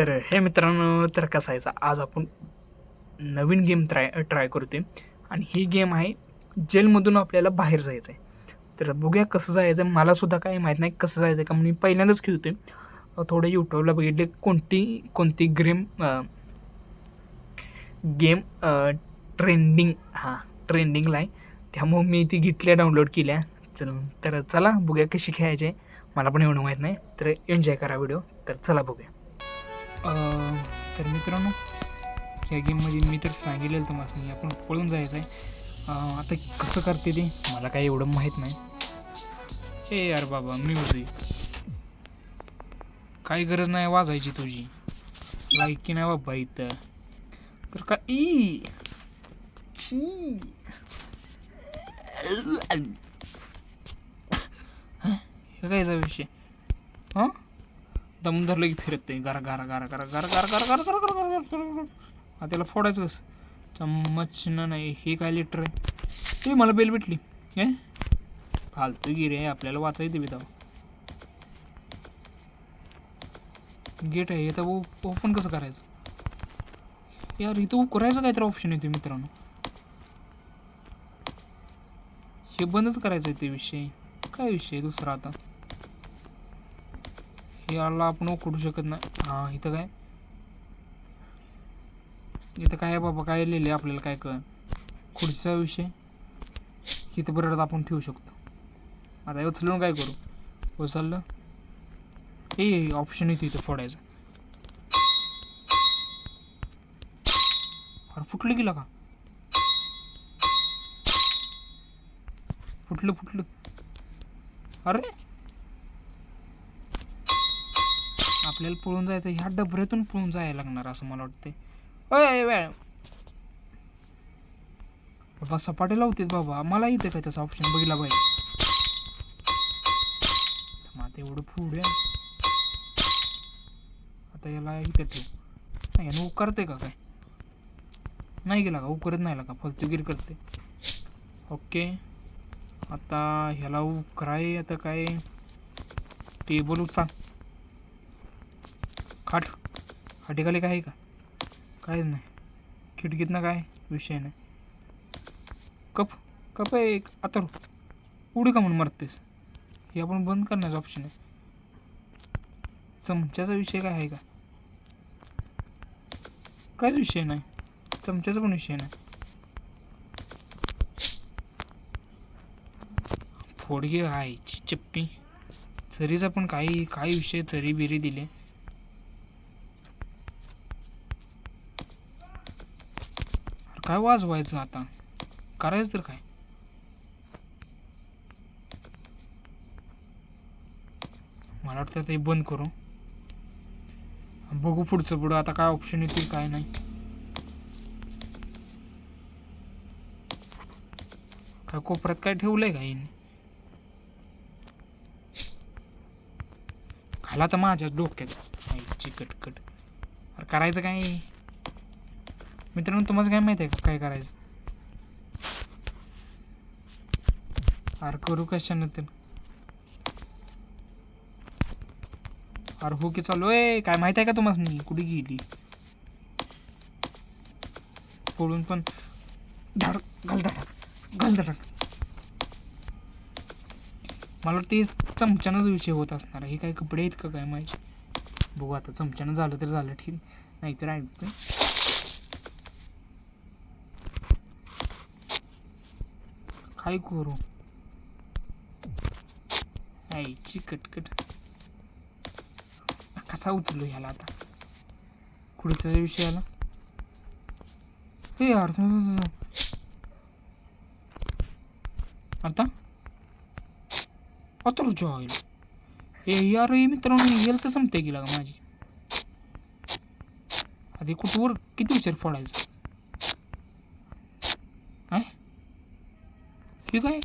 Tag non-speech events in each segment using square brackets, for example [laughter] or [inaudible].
तर हे मित्रांनो तर कसं आहे आज आपण नवीन गेम ट्राय ट्राय करतोय. आणि ही गेम आहे जेलमधून आपल्याला बाहेर जायचं आहे तर बघूया कसं जायचं आहे मलासुद्धा काही माहीत नाही कसं जायचं आहे का मी पहिल्यांदाच खेळतो आहे थोडं यूट्यूबला बघितले कोणती कोणती ग्रेम गेम ट्रेंडिंग हां ट्रेंडिंगला आहे. त्यामुळं मी ती घेतल्या डाउनलोड केल्या. चल तर चला बघूया कशी खेळायची आहे. मला पण एवढं माहीत नाही. तर एन्जॉय करा व्हिडिओ तर चला बघूया. तर मित्रांनो या गेममध्ये मी तर सांगितलेलं तुम्हाला आपण पळून जायचं आहे. आता कसं करते ते मला काही एवढं माहीत नाही. ए यार बाबा म्युझिक काही गरज नाही वाजायची तुझी. लाईक की नाही बाबा इथं? तर का ई! छी. हं? हे विषय? हां? दम धरलं की फिरत ते गारा गारा गारा गारा गारा गारा गारा गारा गारा गारा गारा गारा हा त्याला फोडायचं कसं चम्मच ना नाही हे काय लिटर आहे ते मला बेल भेटली हे फालतू गिरे आपल्याला वाचायचं बी तेव्हा गेट आहे येतं ओपन कसं करायचं यार इथं करायचं काहीतरी ऑप्शन येते मित्रांनो हे बंदच करायचं आहे ते विषय काय विषय दुसरा आता याला आपण उकडू शकत नाही. हां इथं काय? इथं काय आहे बाबा? काय लिहिले आपल्याला काय कळ खुर्चीचा विषय. इथं बरं आपण ठेवू शकतो. आता उचलून काय करू? उचललं? हे ऑप्शन येते इथं फोडायचं. अरे फुटलं गेलं का? फुटलं फुटलं. अरे! आपल्याला पळून जायचं ह्या डबऱ्यातून पळून जायला लागणार असं मला वाटतंय. अय वेळ. बाबा सपाटे लावतेत बाबा. मला इथं काय त्याचा ऑप्शन बघितला पाहिजे. मग आता एवढं पुढे आता याला इथं ठेव. नाही यानं उकारते का काय? नाही गेला का? उकरत नाही का? फलतुगीर करते ओके. आता ह्याला उकराय आता काय? टेबल उचा खाट. खाटीखाली काय आहे का? काहीच नाही. खिडकीतनं काय? विषय नाही. कप कप आहे एक. आता उडी का म्हणून मरतेस? हे आपण बंद करण्याचा ऑप्शन आहे. चमच्याचा विषय काय आहे का? काहीच विषय नाही. चमच्याचा पण विषय नाही. फोडगे आहे चप्पी. चरीचा पण काही काही विषय चरी बिरी दिले. काय वाजवायचं आता? करायचं तर काय? मला वाटतं ते बंद करू. बघू पुढचं पुढं आता काय ऑप्शन येतील काय नाही. काय कोपऱ्यात काय ठेवलंय का हिने? खाला तर माझ्या डोक्यात. चिकट कट करायचं काय? मित्रांनो तुम्हाला काय माहिती आहे का काय करायचं? अरे करू कशा तर अरे हो की चालू? आहे काय माहीत आहे का तुम्हाला नाही कुठे गेली? पळून पण धड घालतात धडक मला वाटतं हे चमच्यानंच विषय होत असणार हे काय कपडे आहेत का काय माहिती? बघू आता चमच्यानं झालं तर झालं ठीक. नाहीतर ऐकतो काय करू आईची कटकट कसा उचललो ह्याला आता? कुठचा विषय आला? हे यार आता? अतर जॉईल हे यार हे मित्रांनी गेलं तर संपते गेला का माझी. आधी कुठवर किती विचार फोडायचं काय हे काय?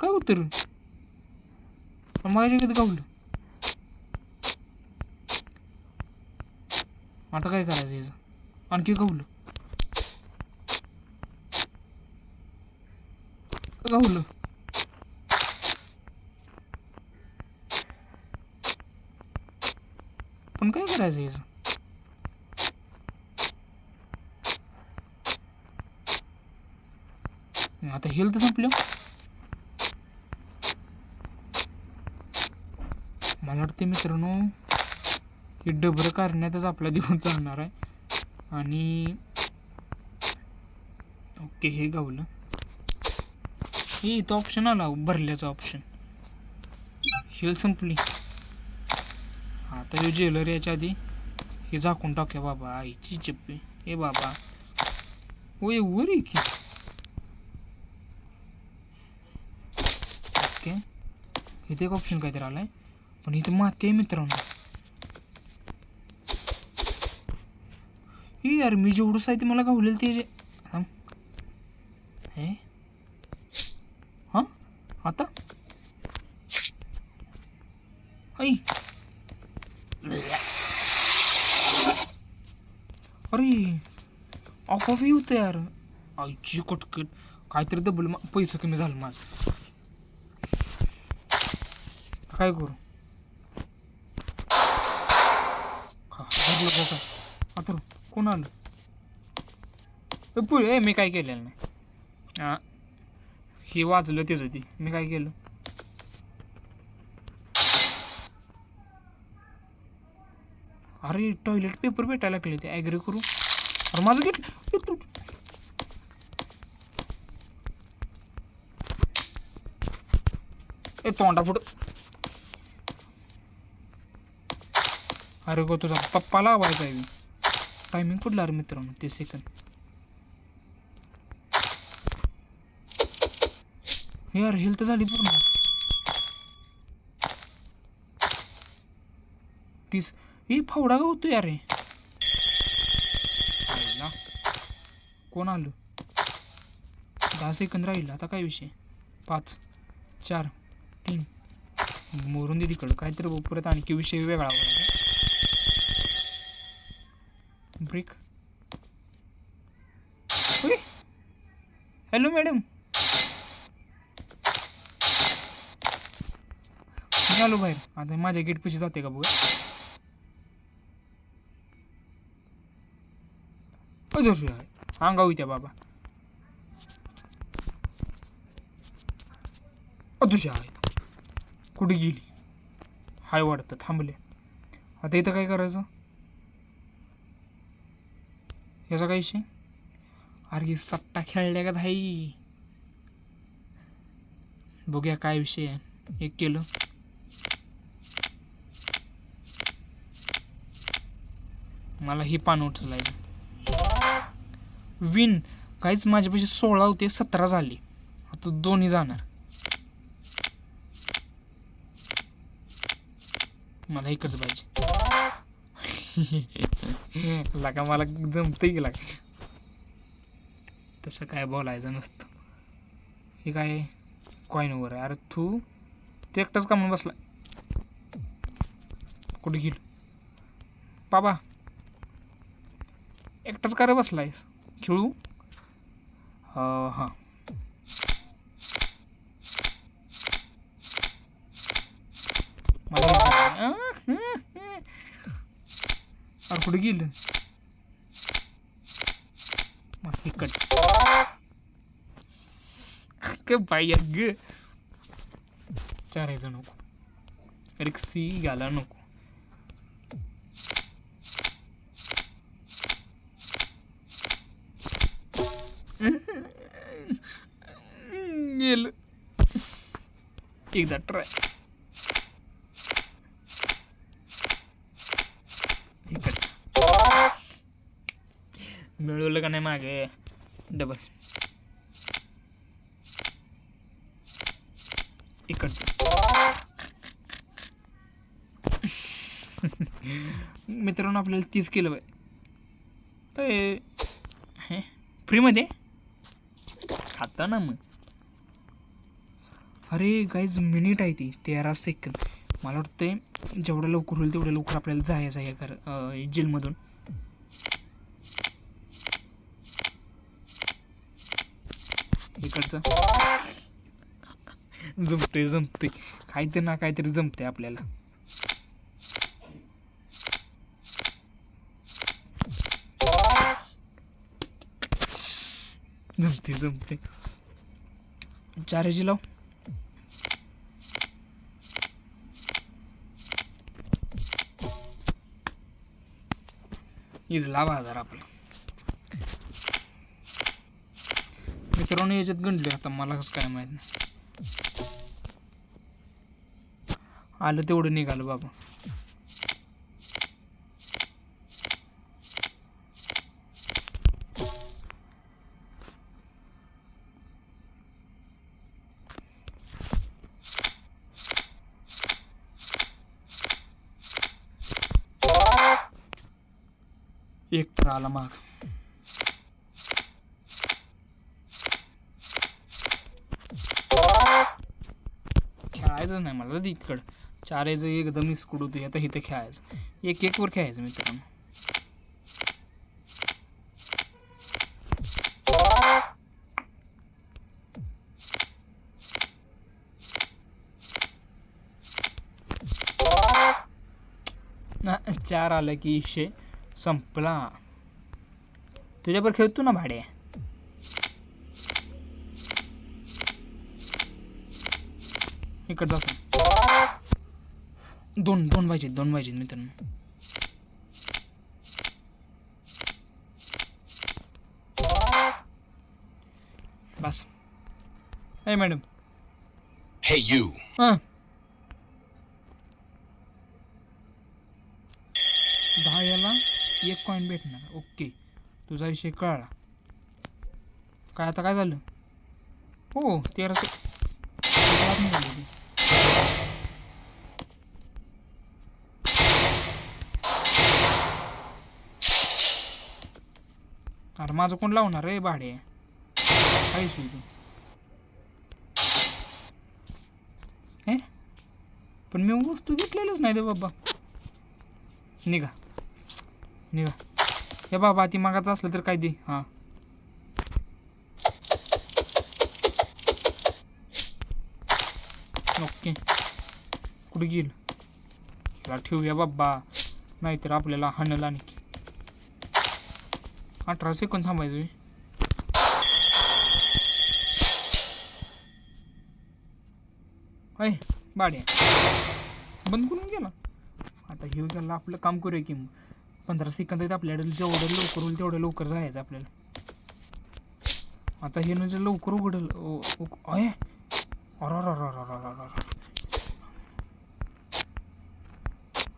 काय उत्तर? माझ्या कधी गावलं? आता काय करायचं याचं? आणखी गावलं. गावलं. पण काय करायचं याचं? आता हेल्थ संपलं. मला वाटते मित्रांनो हे डबरं काढण्यातच आपला दिवस चालणार आहे. आणि ओके हे गावलं. हे इथं ऑप्शन आला भरल्याचा ऑप्शन हेल संपली. आता हे ज्वेलरी याच्या आधी हे झाकून टाकूया बाबा. आईची चिप्पी. हे बाबा. ओ एवढी की ओके इथे एक ऑप्शन काहीतरी आलाय. पण इथं माती आहे मित्रांनो. हे यार मी जेवढं साहित्य मला गावलेलं ते जे थांब. हे? हां? आता? ऐ अरे आपोआप होतं यार. आईची कटकट. काहीतरी डबल पैसे कमी झालं माझं. काय करू? का आता कोण आलं पुढे ए, मी काय केलेलं नाही. हा हे वाचलं त्याचं ती. मी काय केलं? अरे टॉयलेट पेपर भेटायला लागले ते. ॲग्री करू? अरे माझं घेतलं ए तोंडा पुढं. अरे गो तुझा पप्पा लावायचा आहे. टायमिंग कुठला अरे मित्रांनो? ते सेकंद हे यार हेल्थ झाली पूर्ण. तीस. ही फावडा का होतो यार कोण आलो? दहा सेकंद राहिलं. आता काय विषय? पाच. चार. तीन. मोरून दे तिकडं. काहीतरी बघ, परत आणखी विषय वेगळा ब्रेक. हॅलो मॅडम मी आलो बाहेर. आता माझ्या गेट पशी जाते का बघा. अदर्श अंगाऊ त्या बाबा. अदुषा आहे कुठे गेली? हाय वाटतं थांबले. आता इथं काय करायचं? याचा काय विषय अरे सट्टा खेळल्या का धाई बघूया काय विषय आहे. एक केलं. मला ही पान उचलायचं विन काहीच माझ्यापाशी सोळा होते सतरा झाली. आता दोन्ही जाणार. मला इकडचं पाहिजे. [laughs] लागा मला जमतंय की लागा. तसं काय बोलायचं नसतं. हे काय कॉईनवर आहे? अरे तू ते एकटाच का म्हणून बसला. कुठे घेईल बाबा एकटाच का रे बसलाय खेळू? हां. मला हेच करायचं. अं, हं, हं. अरे कुठे गेलं मग इकड काय बाई ग चारायचं नको रिक्सी घाला नको गेलं एकदा ट्राय मिळवलं का नाही मागे? डबल इकडचं [laughs] मित्रांनो आपल्याला तीस किलो आहे हे फ्रीमध्ये खाता ना मग. अरे गाईज मिनिट आहे ती तेरा सेकंद मला वाटतंय जेवढं लवकर होईल तेवढं लवकर आपल्याला जायचं आहे घर जेलमधून. इकडचं जमते जमते काहीतरी ना काहीतरी जमते आपल्याला. जमते जमते चार्ज लाव. इज लावा हजार आपला. मित्रांनो याच्यात गणले आता मला कसं काय माहीत नाही. आलं तेवढं निघालं बाबा. एक तर आला माग. खेळायचं नाही मला तिकडं चार याचं एकदम इस्कूड होते आता इथं खेळायचं. एक एक वर खेळायचं मित्रांनो चार आलं की विषय संपला. तुझ्यावर खेळतो ना भाड्या? इकडं जाऊ दोन दोन पाहिजेत दोन पाहिजेत मित्रांनो. बस. ए मॅडम. Hey, you. हां. दहा याला एक कॉईन भेटणार. ओके तुझा विषय कळला. काय आता काय झालं? हो तेराशे तेरात निघाले ते. अरे माझं कोण लावणार रे भाडे? काय सुविधा हे? पण मी वस्तू घेतलेलंच नाही रे बाबा. निघा. निघा. हे बाबा ती मागाचं असलं तर काय दे? हां. ओके. कुठे गेल? त्याला ठेवूया बाबा. नाहीतर आपल्याला हाणलं आणखी अठरा सेकंद थांबायचं होय. अय बाड्या. बंद करून गेला आता हे गेला आपलं काम करूया की मग. पंधरा सेकंद आहेत आपल्याकडे जेवढं लवकर होईल तेवढं लवकर जायचं आपल्याला. आता हे म्हणजे लवकर उघडल ओ- हा अय अरे अरे अरे अरे अरे अरे अरे.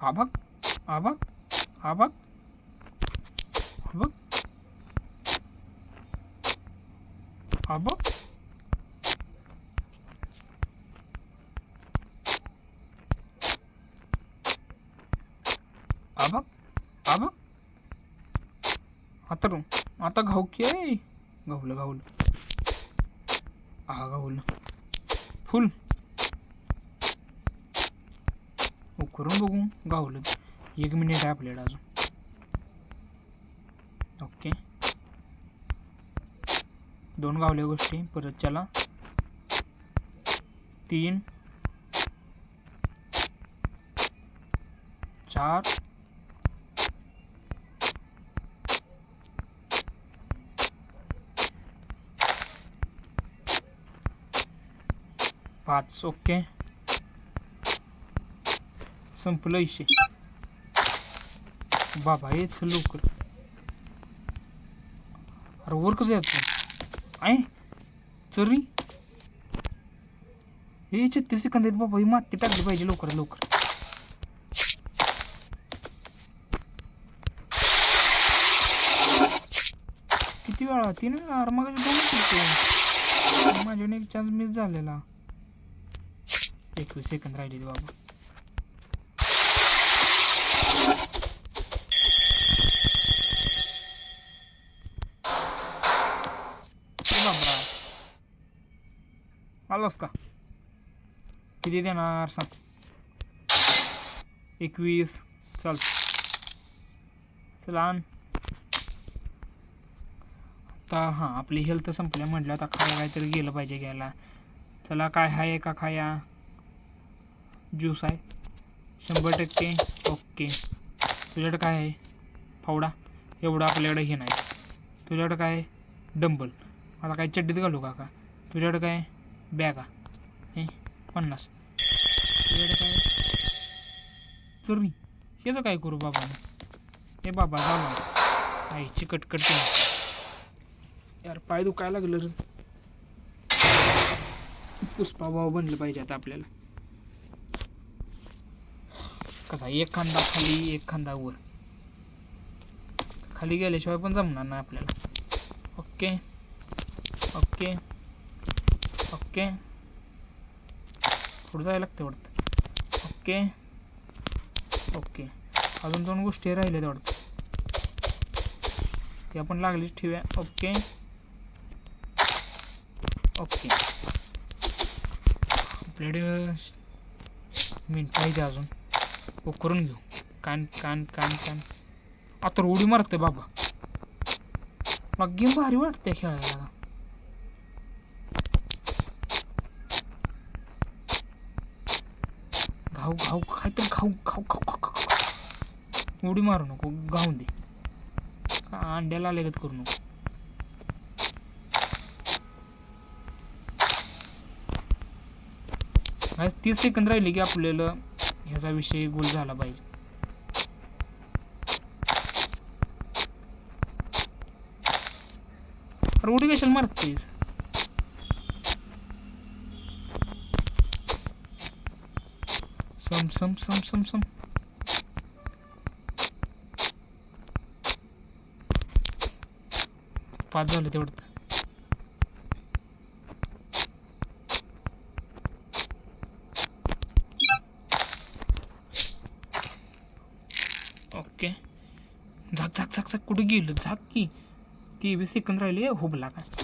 हा बघ हा बघ हा बघ हा बघ हा बघ आबा आबा आता रो आता घाऊ की आहे घाऊलं घाऊलं हा घाऊलं फुल उकरून करून बघू गावलं एक मिनिट आहे आपल्याकडे अजून ओके दोन गावल्या गोष्टी. परत चला. तीन. चार. पाच. ओके. संपलं इशे. बाबा येच लवकर. अरे वर कसं यायचं? आहे चरी. हे छत्तीस सेकंद आहेत बाबा ही माती टाकली पाहिजे लवकर लवकर. किती वेळा? तीन वेळा? अरे मग दोन माझ्याने एक चान्स मिस झालेला. एकवीस सेकंद राहिलेली बाबा ए बाबरा आलास का? किती देणार सांग. एकवीस. चाल. चला आण. आता हां आपली हेल्थ संपल्या म्हटलं आता खायला काहीतरी गेलं पाहिजे घ्यायला. चला काय आहे का खाया? ज्यूस आहे. शंभर टक्के. ओके तुझ्याकडं काय आहे? फावडा. एवढं आपल्याकडे हे नाही. तुझ्याकडं काय आहे? डंबल आता काय चड्डीत घालू काका तुझ्याकडे काय बॅगा हे. पन्नास. काय? चुरी याचं काय करू बाबा हे बाबा झालं. आईची कटकट यार पाय दुखायला लागलं रे. पुष्पा भाऊ बनलं पाहिजे आता आपल्याला. कसा एक खांदा खाली एक खांदा वर. खाली गेल्याशिवाय पण जमणार नाही आपल्याला. ओके? ओके? ओके. पुढे जायला लागतं वाटतं. ओके. ओके. अजून दोन गोष्टी राहिल्यात वाटतं. ते आपण लागलीच ठेवूया. ओके. ओके. ब्लेड मिनटं आहे अजून. ओ करून घेऊ. कान कान कान कान. आता उडी मारते बाबा. मग गेम भारी वाटते खेळायला. घाऊ खाऊ काहीतरी तर खाऊ खाऊ खाऊ खाऊ खाऊ खाऊ. उडी मारू नको गाऊन दे. अंड्याला लगत करू नको? आज तीस सेकंद राहिले की आपल्याला ह्याचा विषय गोल झाला पाहिजे. अरे उडी कशाला मारतेस? सम सम सम सम सम पाच झालं तेवढं. ओके. झाक झाक झाक झाक. कुठे गेलं? झाक की. ती बी सेकंद राहिले हुबला हो काय.